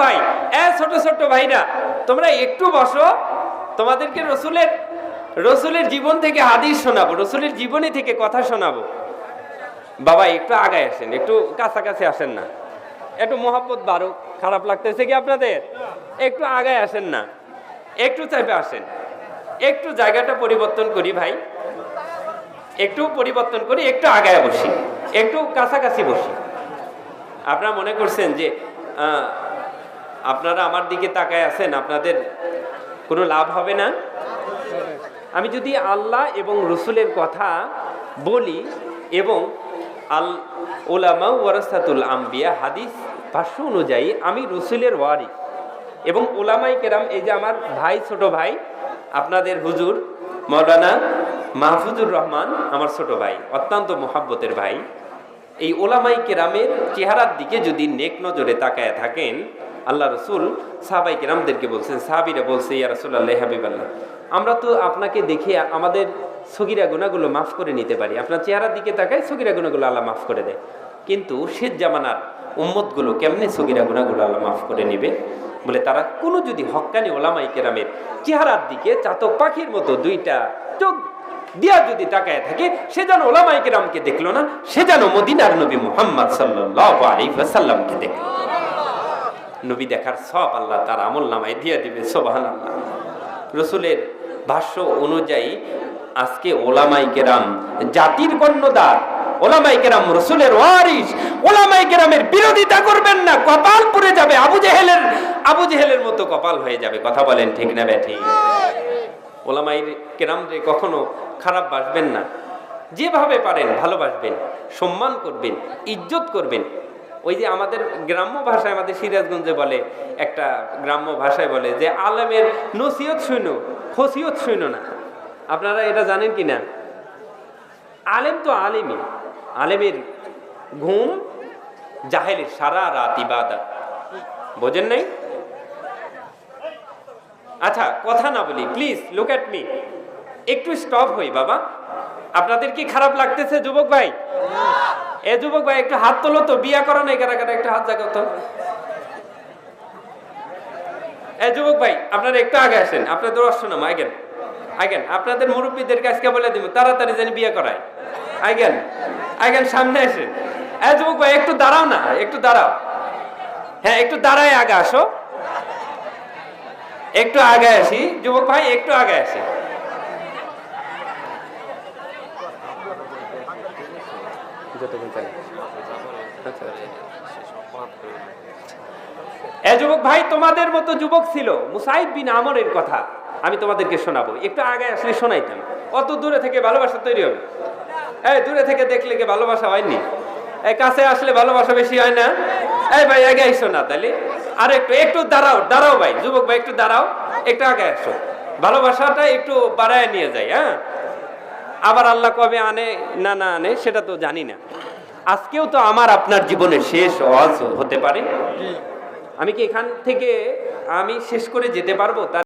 ভাই, এ ছোট ছোট ভাইরা, তোমরা একটু বসো, তোমাদেরকে রসুলের রসুলের জীবন থেকে হাদিস শোনাবো, রসুলের জীবনী থেকে কথা শোনাবো। বাবা, একটু আগায় আসেন, একটু কাছাকাছি আসেন না। একটু মোহাম্মত বারো খারাপ লাগতেছে কি আপনাদের? একটু আগায় আসেন না, একটু চাইবে আসেন। একটু জায়গাটা পরিবর্তন করি ভাই, একটু পরিবর্তন করি, একটু আগায় বসি, একটু কাছাকাছি বসি। আপনারা মনে করছেন যে আপনারা আমার দিকে তাকায় আছেন, আপনাদের কোনো লাভ হবে না? আমি যদি আল্লাহ এবং রসুলের কথা বলি এবং আল ওলামা ওয়ারাসাতুল আম্বিয়া হাদিস ভাষ্য অনুযায়ী আমি রসুলের ওয়ারি এবং ওলামাই কেরাম, এই যে আমার ভাই, ছোট ভাই, আপনাদের হুজুর মৌলানা মাহফুজুর রহমান, আমার ছোট ভাই, অত্যন্ত মোহাব্বতের ভাই, এই ওলামাই কেরামের চেহারার দিকে যদি নেক নজরে তাকায় থাকেন আল্লাহ রসুল সাহাবাই কেরামদেরকে বলছেন, সাহাবিরা বলছে, ইয়া রসুল আল্লাহ হাবিবাল্লাহ, আমরা তো আপনাকে দেখে আমাদের সগিরা গুণাগুলো মাফ করে নিতে পারি। আপনার চেহারার দিকে তাকায় সগিরা গুণাগুলো আল্লাহ মাফ করে দেয়। কিন্তু শেষ জামানার উম্মতগুলো কেমনে সগিরা গুণাগুলো আল্লাহ মাফ করে নেবে? বলে, তারা কোনো যদি হক্কানি ওলামাই কেরামের চেহারার দিকে চাতক পাখির মতো দুইটা চোখ দিয়া যদি তাকায় থাকে, সে যেন ওলামাই কেরামকে দেখল না, সে যেন মদিনার নবী মোহাম্মদ সাল্লাল্লাহু আলাইহি ওয়াসাল্লামকে দেখল। নবী দেখার সব আল্লাহ তার আমল নামায় দিয়ে দিবে সোবাহান আল্লাহ রসুলের ভাষ্য অনুযায়ী আজকে ওলামাই কেরাম, জাতির কন্যদার ওলামাই কেরাম রসুলের ওয়ারিস ওলামাই কেরামের বিরোধিতা করবেন না, কপাল পুড়ে যাবে, আবু জেহেলের আবু জেহেলের মতো কপাল হয়ে যাবে, কথা বলেন ঠিক না ব্যাঠি? ওলামাই কেরাম রে কখনো খারাপ বাসবেন না, যেভাবে পারেন ভালোবাসবেন, সম্মান করবেন, ইজ্জত করবেন ওই যে আমাদের গ্রাম্য ভাষায় আমাদের সিরাজগঞ্জে বলে, একটা গ্রাম্য ভাষায় বলে যে, আলেমের নসিহত শুইন খসিয়ত শুইন না। আপনারা এটা জানেন কি না আলেম তো আলেমই। আলেমের ঘুম জাহেলের, সারা রাত ইবাদত। বোঝেন নাই? আচ্ছা কথা না বলি প্লিজ লুক অ্যাট মি একটু স্টপ হই, বাবা। আপনাদের কি খারাপ লাগতেছে, যুবক ভাই? এ যুবক ভাই, একটু হাত তোলো তো, বিয়া করো নাই কারা কারা একটু হাত জাগাও তো। এ যুবক ভাই, আপনারা একটু আগে আসেন, আপনাদের অশ্বনাম আগেন আগেন আপনাদের মুরব্বীদেরকে আজকে বলে দিব, তাড়াতাড়ি যেন বিয়ে করায়। আগেন আগেন সামনে আসেন। এ যুবক ভাই, একটু দাঁড়াও না, একটু দাঁড়াও। হ্যাঁ একটু দাঁড়ায় আগে আসো। একটু আগে আসি, যুবক ভাই, একটু আগে আসি। যতক্ষণ চলে। আচ্ছা, আচ্ছা। এ যুবক ভাই তোমাদের মতো যুবক ছিল মুসাইব বিন আমরের কথা আমি তোমাদেরকে শোনাবো। একটু আগে আসলে শোনাইতাম। অত দূরে থেকে ভালোবাসা তৈরি হবে। এই দূরে থেকে দেখলে কি ভালোবাসা হয়নি? এই কাছে আসলে ভালোবাসা বেশি হয় না? এই ভাই আগে আইসো না তাহলে। আর একটু একটু দাঁড়াও দাঁড়াও ভাই। যুবক ভাই একটু দাঁড়াও। একটু আগে আসো। ভালোবাসাটা একটু বাড়ায় নিয়ে যাই হ্যাঁ? আবার আল্লাহ কবে আনে? না না আনে, সেটা তো জানি না। আজকেও তো আমার আপনার জীবনে শেষ হতে পারে। আমি কি এখান থেকে আমি শেষ করে যেতে পারব? তার